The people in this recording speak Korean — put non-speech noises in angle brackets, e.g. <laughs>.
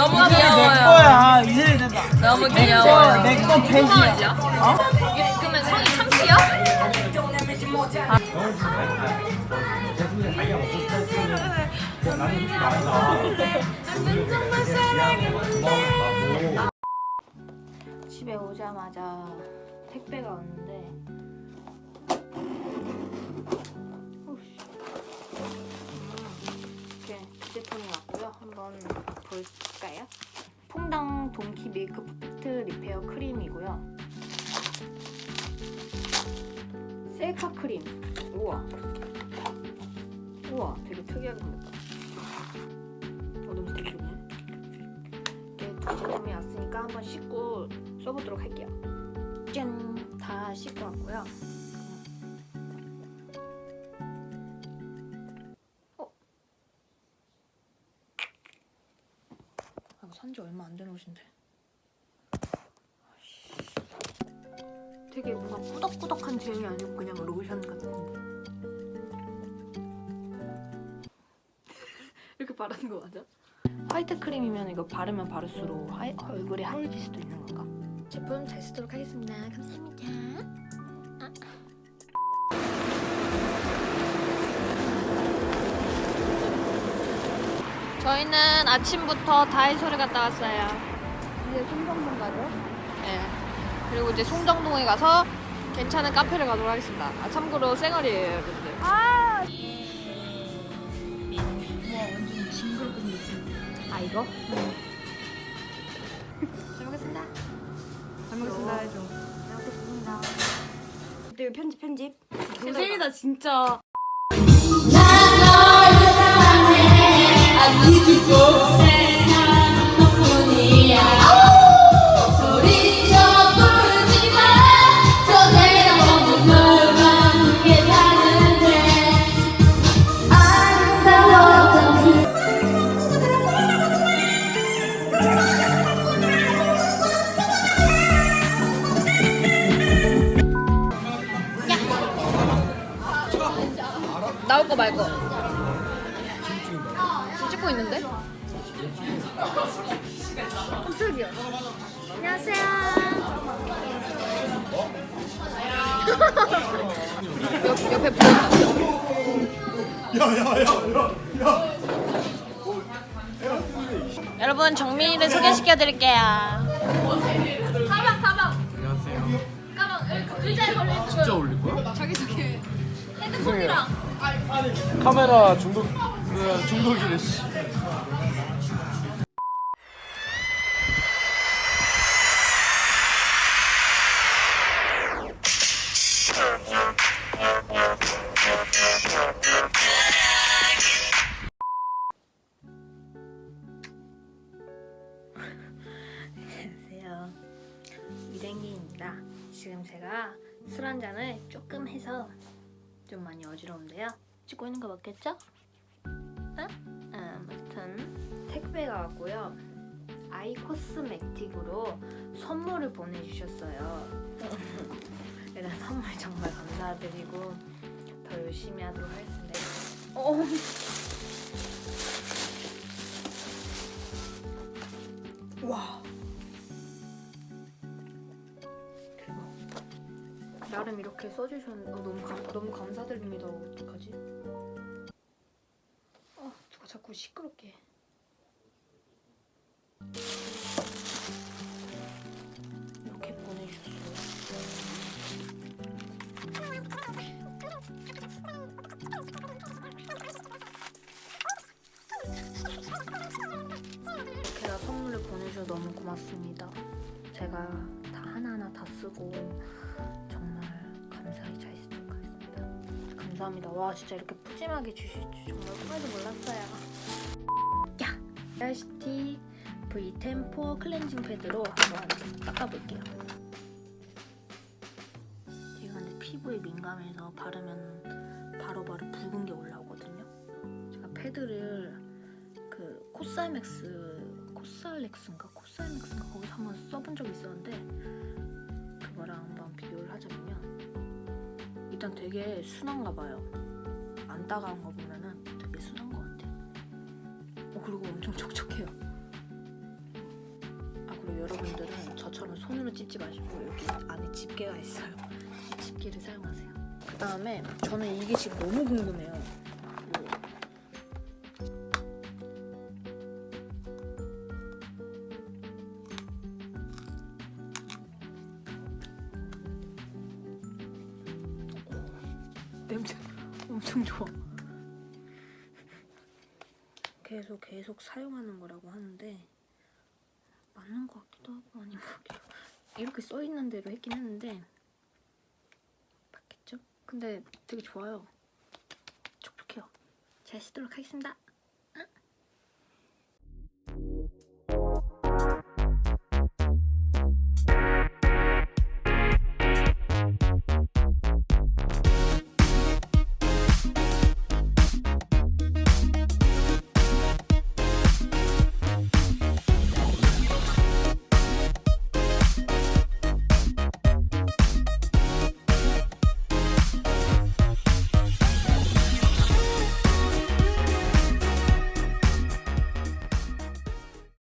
너무 내 귀여워요. 거야 이제 된다. 너무 귀여워요. 내거 배시야. 어? 그러면 성이 참씨야? 집에 오자마자 택배가 왔는데 동키 밀크 퍼펙트 리페어 크림이고요. 셀카 크림. 우와. 우와, 되게 특이하게 생겼다. 어, 너무 되게 이렇게 두 제품이 왔으니까 한번 씻고 써보도록 할게요. 짠! 다 씻고 왔고요. 산지 얼마 안 된 옷인데. 되게 뭔가 꾸덕꾸덕한 제형이 아니고 그냥 로션 같은데. <laughs> 이렇게 바르는 거 맞아? 화이트 크림이면 이거 바르면 바를수록 하이, 얼굴이 하얘질 수도 있는 건가? 제품 잘 쓰도록 하겠습니다. 감사합니다. 저희는 아침부터 다이소를 갔다 왔어요. 이제 송정동 가죠? 네. 그리고 이제 송정동에 가서 괜찮은 카페를 가도록 하겠습니다. 아, 참고로 쌩얼이에요, 여러분들. 아! 아 이거? 잘 먹겠습니다. 잘 먹겠습니다 해줘. 잘 먹겠습니다. 그때 편집 편집. 도생이다 진짜. 나올 거 말고. 있는데? 깜짝이야. 안녕하세요. 옆, 옆에 보인다. 여러분 정민이를 소개시켜 드릴게요. 카메라 중독 네, 중독이래 씨. 미랭이입니다. 지금 제가 술 한 잔을 조금 해서 좀 많이 어지러운데요. 찍고 있는 거 맞겠죠? 응? 아무튼 택배가 왔고요. 아이 코스메틱으로 선물을 보내주셨어요. <laughs> 일단 선물 정말 감사드리고 더 열심히 하도록 하겠습니다. 어. 와. 나름 이렇게 써주셨는데 어, 너무 감, 너무 감사드립니다. 어떡하지? 아 누가 자꾸 시끄럽게. 해. 이렇게 보내주셨어요. 다 선물을 보내주셔서 너무 고맙습니다. 제가 다 하나하나 다 쓰고 정말 감사히 잘 쓰도록 하겠습니다. 감사합니다. 와 진짜 이렇게 푸짐하게 주실 줄 정말 꿈에도 몰랐어요. 야! 라시티 V 템포 클렌징 패드로 한번 닦아볼게요. 제가 근데 피부에 민감해서 바르면 바로 바로 붉은 게 올라오거든요. 제가 패드를 그 코살맥스 코살렉스인가 코살맥스인가 거기서 한번 써본 적이 있었는데 그거랑 한번 비교를 하자면 일단 되게 순한가 봐요. 안 따가운 거 보면은 되게 순한 것 같아요. 어, 그리고 엄청 촉촉해요. 그리고 여러분들은 저처럼 손으로 찝지 마시고 여기 안에 집게가 있어요. 이 집게를 사용하세요. 그 다음에 저는 이게 지금 너무 궁금해요. 요 냄새 엄청 좋아. 계속 계속 사용하는 거라고 하는데 맞는 것 같기도 하고 아닌 것 같기도 이렇게 써 있는 대로 했긴 했는데 맞겠죠? 근데 되게 좋아요. 촉촉해요. 잘 쓰도록 하겠습니다.